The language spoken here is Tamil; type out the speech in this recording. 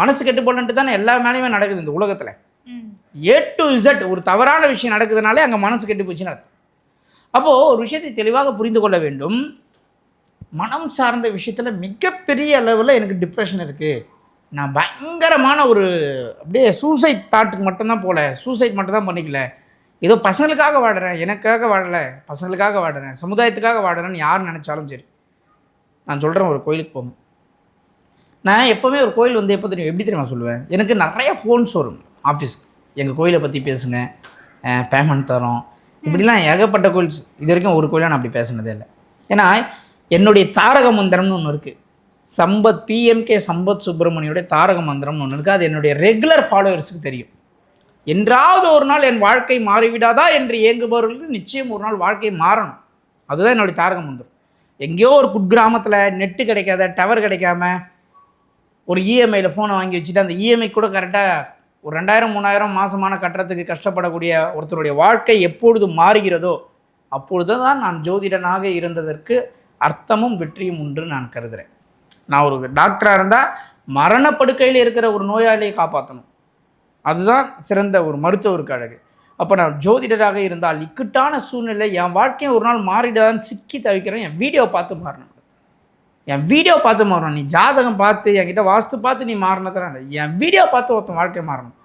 மனசு கெட்டு போலன்ட்டு தானே எல்லா மேலேயுமே நடக்குது இந்த உலகத்தில். ஏ டு இசட் ஒரு தவறான விஷயம் நடக்குதுனாலே அங்கே மனசு கெட்டு போச்சுன்னு அர்த்தம். அப்போது ஒரு விஷயத்தை தெளிவாக புரிந்து கொள்ள வேண்டும். மனம் சார்ந்த விஷயத்தில் மிகப்பெரிய அளவில் எனக்கு டிப்ரெஷன் இருக்குது நான் பயங்கரமான ஒரு அப்படியே சூசைட் தாட்டுக்கு மட்டும்தான் போகல சூசைட் மட்டும் தான் பண்ணிக்கல. ஏதோ பசங்களுக்காக வாடுறேன் எனக்காக வாழலை பசங்களுக்காக வாடுறேன் சமுதாயத்துக்காக வாடுறேன்னு யார் நினச்சாலும் சரி. நான் சொல்கிறேன் ஒரு கோயிலுக்கு போகணும். நான் எப்போவுமே ஒரு கோயில் வந்து எப்போ தெரியும்? எப்படி தெரியுமா சொல்லுவேன்? எனக்கு நிறைய ஃபோன்ஸ் வரும். ஆஃபீஸ்க்கு எங்கள் கோயிலை பற்றி பேசுங்க பேமெண்ட் தரோம். இப்படிலாம் ஏகப்பட்ட கோயில்ஸ். இது வரைக்கும் ஒரு கோயிலாக நான் அப்படி பேசினதே இல்லை. ஏன்னா என்னுடைய தாரக மந்திரம்னு ஒன்று இருக்குது சம்பத் பிஎம்கே சம்பத் சுப்பிரமணியோடைய தாரக மந்திரம்னு ஒன்று இருக்குது அது என்னுடைய ரெகுலர் ஃபாலோவர்ஸுக்கு தெரியும். என்றாவது ஒரு நாள் என் வாழ்க்கை மாறிவிடாதா என்று இயங்குபவர்களுக்கு நிச்சயம் ஒரு நாள் வாழ்க்கை மாறணும். அதுதான் என்னுடைய தாரக மந்திரம். எங்கேயோ ஒரு குட்கிராமத்தில் நெட்டு கிடைக்காத டவர் கிடைக்காம ஒரு இஎம்ஐயில் ஃபோனை வாங்கி வச்சுட்டு அந்த இஎம்ஐ கூட கரெக்டாக ஒரு ரெண்டாயிரம் மூணாயிரம் மாதமான கட்டுறதுக்கு கஷ்டப்படக்கூடிய ஒருத்தருடைய வாழ்க்கை எப்பொழுது மாறுகிறதோ அப்பொழுது தான் நான் ஜோதிடனாக இருந்ததற்கு அர்த்தமும் வெற்றியும் உண்டு நான் கருதுகிறேன் நான் ஒரு டாக்டராக இருந்தால் மரணப்படுக்கையில் இருக்கிற ஒரு நோயாளியை காப்பாற்றணும் அதுதான் சிறந்த ஒரு மருத்துவருக்கு அழகு. அப்போ நான் ஜோதிடராக இருந்தால் இக்கட்டான சூழ்நிலை என் வாழ்க்கையை ஒரு நாள் மாறிடாதான்னு சிக்கி தவிக்கிறேன் என் வீடியோ பார்த்து மாறணும். என் வீடியோ பார்த்து மாறணும் நீ ஜாதகம் பார்த்து என்கிட்ட வாஸ்து பார்த்து நீ மாறினதுனால என் வீடியோ பார்த்து ஒருத்தன் வாழ்க்கை மாறணும்.